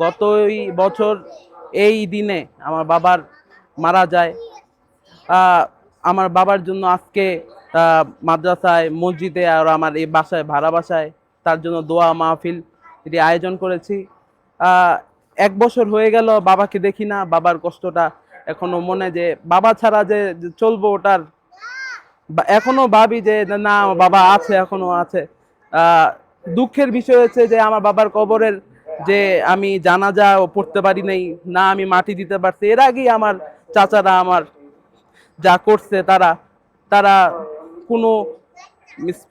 গতই বছর এই দিনে আমার বাবার মারা যায়। আমার বাবার জন্য আজকে মাদ্রাসায়, মসজিদে আর আমার এই বাসায়, ভাড়া বাসায় তার জন্য দোয়া মাহফিল এটি আয়োজন করেছি। এক বছর হয়ে গেল, বাবাকে দেখি না, বাবার কষ্টটা এখনও মনে যে, বাবা ছাড়া যে চলবো ওটার এখনও ভাবি যে, না বাবা আছে, এখনও আছে। দুঃখের বিষয় হচ্ছে যে, আমার বাবার কবরের যে, আমি জানাজা ও পড়তে পারি নাই, না, আমি মাটি দিতে পারছি, এর আগেই আমার চাচারা আমার যা করছে, তারা তারা কোনো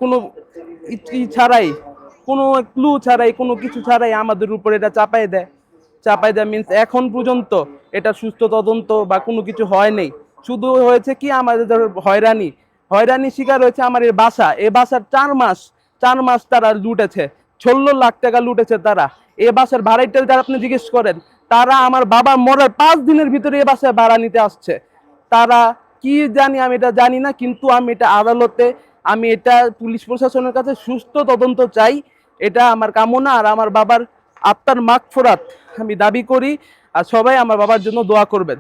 কোনো ছাড়াই কোনো ক্লু ছাড়াই, কোনো কিছু ছাড়াই আমাদের উপর এটা চাপাই দেয়। চাপাই দেয় মিন্স এখন পর্যন্ত এটা সুস্থ তদন্ত বা কোনো কিছু হয় নাই। শুধু হয়েছে কি আমাদের ধরো হয়রানি। হয়রানি শিকার হয়েছে আমার এই বাসা। এ বাসার চার মাস চার মাস তারা লুটেছে। ষোলো লাখ টাকা লুটেছে তারা। এ বাসার ভাড়াইটা যারা আপনি জিজ্ঞেস করেন, তারা আমার বাবা মরার পাঁচ দিনের ভিতরে এ বাসায় ভাড়া নিতে আসছে। তারা কি জানি আমি এটা জানি না, কিন্তু আমি এটা আদালতে আমি এটা পুলিশ প্রশাসনের কাছে সুস্থ তদন্ত চাই। এটা আমার কামনা আর আমার বাবার আত্মার মাগফরাত আমি দাবি করি। আর সবাই আমার বাবার জন্য দোয়া করবেন।